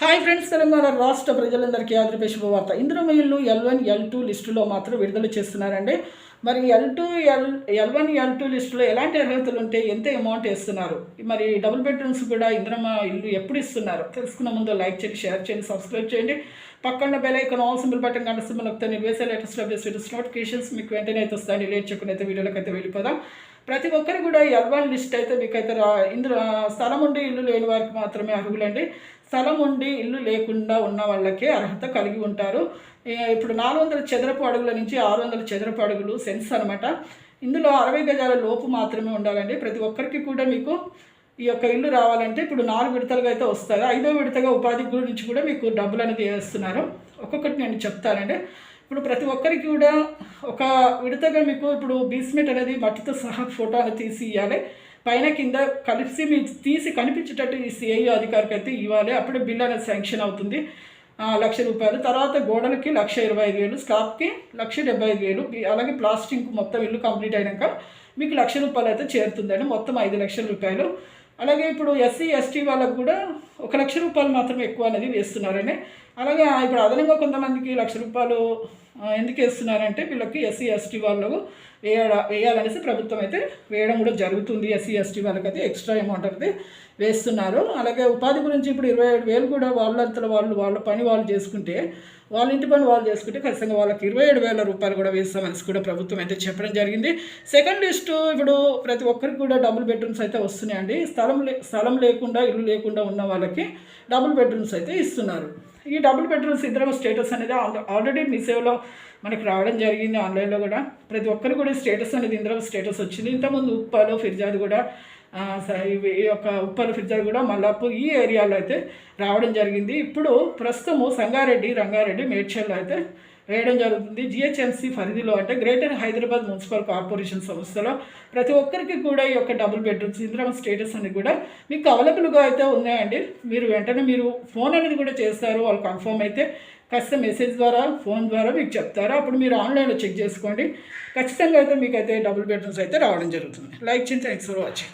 Hi friends Telangana రాష్ట్ర ప్రజలందరికీ ఆంధ్రప్రదేశ్ శుభవార్త. ఇందులో ఇల్లు ఎల్ వన్ ఎల్ టూ లిస్టులో మాత్రం విడుదల చేస్తున్నారండి. మరి L two L L one L two లిస్టులో ఎలాంటి అర్హతలు ఉంటే ఎంత అమౌంట్ ఇస్తున్నారు మరి డబుల్ బెడ్రూమ్స్ కూడా ఇంద్రమ ఇల్లు ఎప్పుడు ఇస్తున్నారు? తెలుసుకున్న ముందు లైక్ చేయండి షేర్ చేయండి సబ్స్క్రైబ్ చేయండి. పక్కన bell icon all symbol button గంట సింబల్ వస్తే నేను వేసే లేటెస్ట్ అప్డేట్స్ వీడియోస్ నోటిఫికేషన్స్ మీకు వెంటనే అయితే వస్తాయి లేట్ చేయకుండా అయితే వీడియోలోకి అయితే వెళ్ళిపోదాం. ప్రతి ఒక్కరు కూడా ఎల్ లిస్ట్ అయితే మీకు అయితే రా- ఇందులో స్థలం ఉండి ఇల్లు లేని వారికి మాత్రమే అర్హులండి. స్థలం ఉండి ఇల్లు లేకుండా ఉన్న వాళ్ళకే అర్హత కలిగి ఉంటారు. ఇప్పుడు నాలుగు వందల చదరపు అడుగుల నుంచి ఆరు వందల చదరపు అడుగులు సెన్స్ అనమాట ఇందులో అరవై గజాల లోపు మాత్రమే ఉండాలండి. ప్రతి ఒక్కరికి కూడా మీకు ఈ యొక్క ఇల్లు రావాలంటే ఇప్పుడు నాలుగు విడతలుగా అయితే వస్తారు ఐదో విడతగా ఉపాధి గురించి కూడా మీకు డబ్బులు అనేది వేస్తున్నారు. ఒక్కొక్కటి నేను చెప్తానండి. ఇప్పుడు ప్రతి ఒక్కరికి కూడా ఒక విడతగా మీకు ఇప్పుడు బీస్మెంట్ అనేది మట్టితో సహా ఫోటో అనేది తీసి ఇవ్వాలి పైన కింద కలిసి మీరు తీసి కనిపించేటట్టు ఈ సిఐ అధికారికి అయితే ఇవ్వాలి. అప్పుడే బిల్ అనేది శాంక్షన్ అవుతుంది. లక్ష రూపాయలు. తర్వాత గోడలకి లక్ష ఇరవై ఐదు వేలు స్లాబ్కి లక్ష డెబ్బై ఐదు వేలు. అలాగే ప్లాస్టింగ్ మొత్తం ఇల్లు కంప్లీట్ అయినాక మీకు లక్ష రూపాయలు అయితే చేరుతుందండి. మొత్తం ఐదు లక్షల రూపాయలు. అలాగే ఇప్పుడు ఎస్సీ ఎస్టీ వాళ్ళకు కూడా ఒక లక్ష రూపాయలు మాత్రం ఎక్కువ అనేది వేస్తున్నారని అలాగే ఇప్పుడు అదనంగా కొంతమందికి లక్ష రూపాయలు ఎందుకు వేస్తున్నారంటే వీళ్ళకి ఎస్సీ ఎస్టీ వాళ్ళు వేయడ వేయాలనేసి ప్రభుత్వం అయితే వేయడం కూడా జరుగుతుంది. ఎస్సీ ఎస్టీ వాళ్ళకైతే ఎక్స్ట్రా అమౌంట్ అనేది వేస్తున్నారు. అలాగే ఉపాధి గురించి ఇప్పుడు ఇరవై ఏడు వేలు కూడా వాళ్ళంతలో వాళ్ళు వాళ్ళ పని వాళ్ళు చేసుకుంటే వాళ్ళ ఇంటి పని వాళ్ళు చేసుకుంటే ఖచ్చితంగా వాళ్ళకి ఇరవై ఏడు వేల రూపాయలు కూడా వేస్తామనేసి కూడా ప్రభుత్వం అయితే చెప్పడం జరిగింది. సెకండ్ లిస్టు ఇప్పుడు ప్రతి ఒక్కరికి కూడా డబుల్ బెడ్రూమ్స్ అయితే వస్తున్నాయండి. స్థలం లే స్థలం లేకుండా ఇల్లు లేకుండా ఉన్న వాళ్ళకి డబుల్ బెడ్రూమ్స్ అయితే ఇస్తున్నారు. ఈ డబుల్ బెడ్రూమ్స్ ఇద్దరం స్టేటస్ అనేది ఆల్రెడీ మీ సేవలో మనకి రావడం జరిగింది ఆన్లైన్లో కూడా. ప్రతి ఒక్కరు కూడా స్టేటస్ అనేది ఇందులో స్టేటస్ వచ్చింది. ఇంతకుముందు ఉప్పాలు ఫిర్జాద్ కూడా ఇవి ఈ యొక్క ఉప్పాల ఫిర్జాద్ కూడా మల్లాపూర్ ఈ ఏరియాలో అయితే రావడం జరిగింది. ఇప్పుడు ప్రస్తుతము సంగారెడ్డి రంగారెడ్డి మేడ్చల్లో అయితే వేయడం జరుగుతుంది. జిహెచ్ఎంసీ పరిధిలో అంటే గ్రేటర్ హైదరాబాద్ మున్సిపల్ కార్పొరేషన్ సంస్థలో ప్రతి ఒక్కరికి కూడా ఈ యొక్క డబుల్ బెడ్రూమ్స్ ఇంద్రమ స్టేటస్ అనేది కూడా మీకు అవైలబుల్గా అయితే ఉన్నాయండి. మీరు వెంటనే మీరు ఫోన్ అనేది కూడా చేస్తారు. వాళ్ళు కన్ఫర్మ్ అయితే కాస్త మెసేజ్ ద్వారా ఫోన్ ద్వారా మీకు చెప్తారు. అప్పుడు మీరు ఆన్లైన్లో చెక్ చేసుకోండి. ఖచ్చితంగా అయితే మీకు అయితే డబుల్ బెడ్రూమ్స్ అయితే రావడం జరుగుతుంది. లైక్ చేయండి. Thanks for watching.